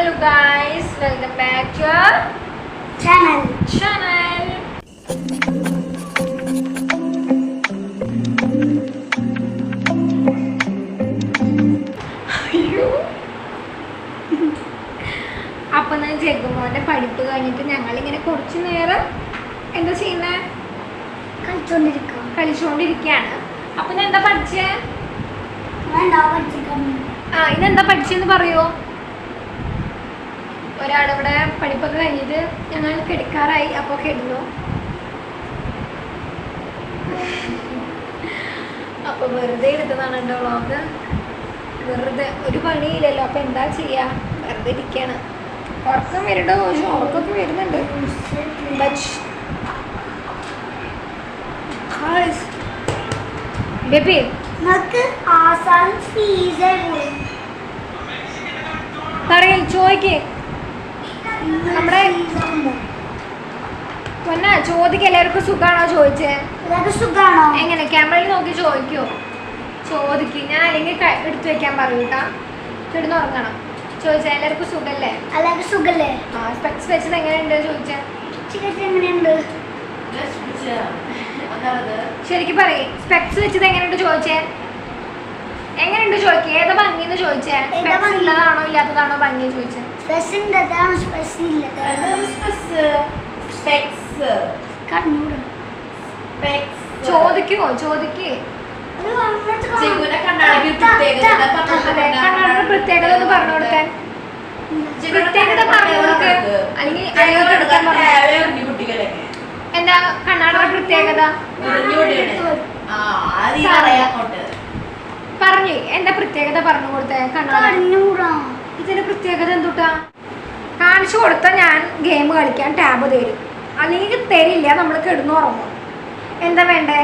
Hello guys, welcome back to channel channel അപ്പൊ ഞാൻ ജഗുമോന്റെ പഠിപ്പ് കഴിഞ്ഞിട്ട് ഞങ്ങൾ ഇങ്ങനെ കുറച്ചു നേരം എന്താ ചെയ്യുന്നേ? കളിച്ചോണ്ടിരിക്കാം കളിച്ചുകൊണ്ടിരിക്കുകയാണ് അപ്പൊ ഞാൻ എന്താ പഠിച്ചേ? ആ ഇതെന്താ പഠിച്ചെന്ന് പറയോ? ഒരാളിവിടെ പഠിപ്പൊക്കെ കഴിഞ്ഞിട്ട് ഞങ്ങൾ കിടക്കാറായി അപ്പോൾ കിടന്നു. അപ്പൊ വെറുതെ എടുത്തതാണ് കേട്ടോ വ്ളോഗ് വെറുതെ ഒരു പണിയില്ലല്ലോ അപ്പൊ എന്താ ചെയ്യാ? വെറുതെ ഇരിക്കാണ്. ഉറക്കം വരണ്ടോ പക്ഷെ ഉറക്കമൊക്കെ വരുന്നുണ്ട്. Guys, നമുക്ക് ഫീസ് ചോദിക്കേ നമ്മുടെ പൊന്ന ചോദിക്ക എല്ലാവർക്കും സുഖാണോ ചോദിച്ചേ? സുഖാണോ? എങ്ങനെ? ക്യാമറയിൽ നോക്കി ചോദിക്കോ? ചോദിക്ക്. ഞാൻ അല്ലെങ്കിൽ എടുത്തു വെക്കാൻ പറയൂ കേട്ടാ കിടന്ന് ഉറങ്ങണം. ചോദിച്ചാ എല്ലാവർക്കും സുഖല്ലേ? എല്ലാവർക്കും സുഖല്ലേ? ആ സ്പെക്സ് വെച്ചത് എങ്ങനെയുണ്ട് ചോദിച്ചാ? എങ്ങനെയുണ്ട്? ശരിക്കും പറയേ. സ്പെക്സ് വെച്ചത് എങ്ങനെയുണ്ട് ചോദിച്ചേ? എങ്ങനെയുണ്ട് ചോദിക്കേ? ഏതാ ഭംഗിന്ന് ചോദിച്ചേ? സ്പെക്സ്? ഉള്ളതാണോ ഇല്ലാത്തതാണോ ഭംഗി ചോദിച്ചേ? സ്പെസ് സ്പെസ് ചോദിക്കുവോ ചോദിക്കേ പ്രത്യേകത ഒന്ന് പറഞ്ഞു കൊടുക്കാൻ. പ്രത്യേകത പറഞ്ഞു കൊടുക്ക്. അല്ലെങ്കിൽ എന്താ കണ്ണാടിയുടെ പ്രത്യേകത? പറഞ്ഞു എന്താ പ്രത്യേകത പറഞ്ഞു കൊടുത്തേ കണ്ണാടി? ഇതിന്റെ പ്രത്യേകത എന്തുട്ടാ? കാണിച്ചു കൊടുത്താൽ ഞാൻ ഗെയിം കളിക്കാൻ ടാബ് തരും. അല്ലെങ്കിൽ തരില്ല നമ്മൾ കിടന്നുറങ്ങും. എന്താ വേണ്ടേ?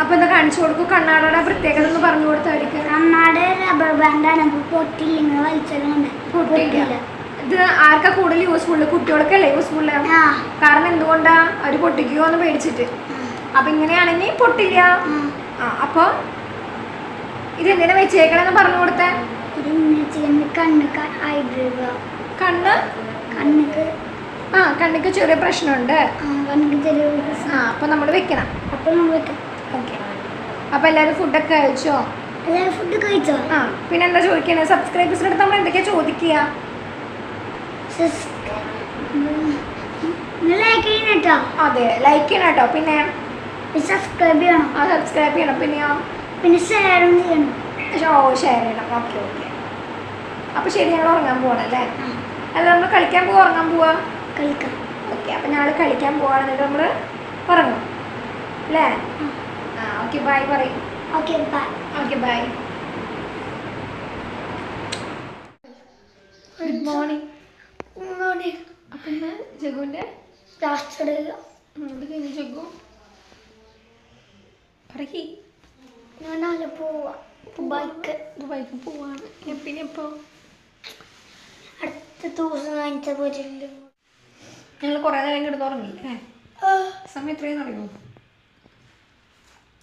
അപ്പൊ എന്താ കാണിച്ചു കൊടുക്കും? കണ്ണാടയുടെ പ്രത്യേകത ഒന്ന് പറഞ്ഞു കൊടുത്തവർക്ക് കണ്ണാട് റബ്ബർ ബാൻഡാണ് അപ്പൊ പൊട്ടില്ലെങ്കിൽ വലിച്ചെല്ലാം പൊട്ടില്ല ഇത് ആർക്കാ കൂടുതൽ യൂസ്ഫുള്ള് കുട്ടികൾക്കല്ലേ യൂസ്ഫുള്ള് കാരണം എന്തുകൊണ്ടാ? അവർ പൊട്ടിക്കുമോ എന്ന് പേടിച്ചിട്ട്. അപ്പൊ ഇങ്ങനെയാണെങ്കിൽ പൊട്ടില്ല. അപ്പൊ ഇത് എന്തിനാ വെച്ചേക്കണെന്ന് പറഞ്ഞു കൊടുത്തേ? ഒരു ചിക്കന്റെ കണ്ണ് ഐബ്രോ കണ്ണ്? കണ്ണുക്ക് ആ കണ്ണിക്ക് ചെറിയ പ്രശ്നമുണ്ട്. കണ്ണുക്ക് ചെറിയ ആ അപ്പൊ നമ്മൾ വെക്കണം. അപ്പൊ നമ്മൾ ഓക്കെ. അപ്പൊ എല്ലാവരും ഫുഡൊക്കെ കഴിച്ചോ? എല്ലാവരും ഫുഡ് കഴിച്ചോ? ആ പിന്നെ എന്താ ചോദിക്കണേ? സബ്സ്ക്രൈബേഴ്സിന്റെ അടുത്ത് നമ്മൾ എന്തൊക്കെയാ ചോദിക്കുക? ലൈക്ക് ചെയ്യണം കേട്ടോ. അതെ ലൈക്ക് ചെയ്യണം കേട്ടോ. പിന്നെ? സബ്സ്ക്രൈബ് ചെയ്യണം. ആ സബ്സ്ക്രൈബ് ചെയ്യണം. പിന്നെയോ? പിന്നെ ഷെയറും ചെയ്യണം. ഓ ഷെയർ ചെയ്യണം. Okay okay. അപ്പൊ ശരി ഞങ്ങൾ ഉറങ്ങാൻ പോവാണ് അല്ലേ? അല്ല നമ്മൾ കളിക്കാൻ പോവാ ഉറങ്ങാൻ പോവാ? കളിക്കാം. ഓക്കെ അപ്പൊ ഞങ്ങൾ കളിക്കാൻ പോവാണ് എന്നിട്ട് നമ്മൾ ഉറങ്ങും. അല്ലേ? ആ. ഓക്കെ ബൈ പറയും. Okay bye okay bye good morning അപ്പൊ ഇന്ന് ജഗുവിന്റെ ലാസ്റ്റ് അത് കഴിഞ്ഞ് ജഗു പറയ്. ഞാൻ നാളെ പോവാ. ദുബായ്ക്ക്. ദുബായ്ക്ക് പോവാണ്. പിന്നെ ഇപ്പോ ഞങ്ങൾ കുറേ നേരം കിടന്ന് ഉറങ്ങി അല്ലേ സമയം എത്രയെന്ന് അറിയുമോ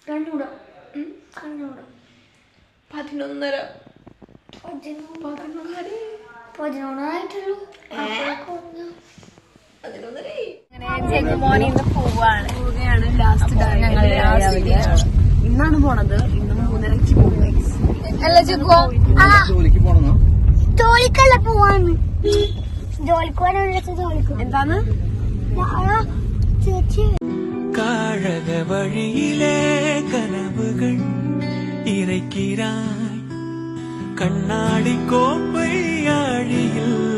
കണ്ണൂടോ കണ്ണൂടോ പതിനൊന്നര. പതിനൊന്നായിട്ടുള്ളൂ. ഇന്നാണ് പോണത്. ഇന്ന് മൂന്നരക്ക് പോകുന്നത് ജോലിക്ക് പോണെന്നോ ജോലിക്കല്ല പോവാന്ന്. എന്താണ്? കാഴക വഴിയിലെ കനവുകൾ ഇറക്കിരായി. കണ്ണാടി കോപ്പൈ ആഴിയിൽ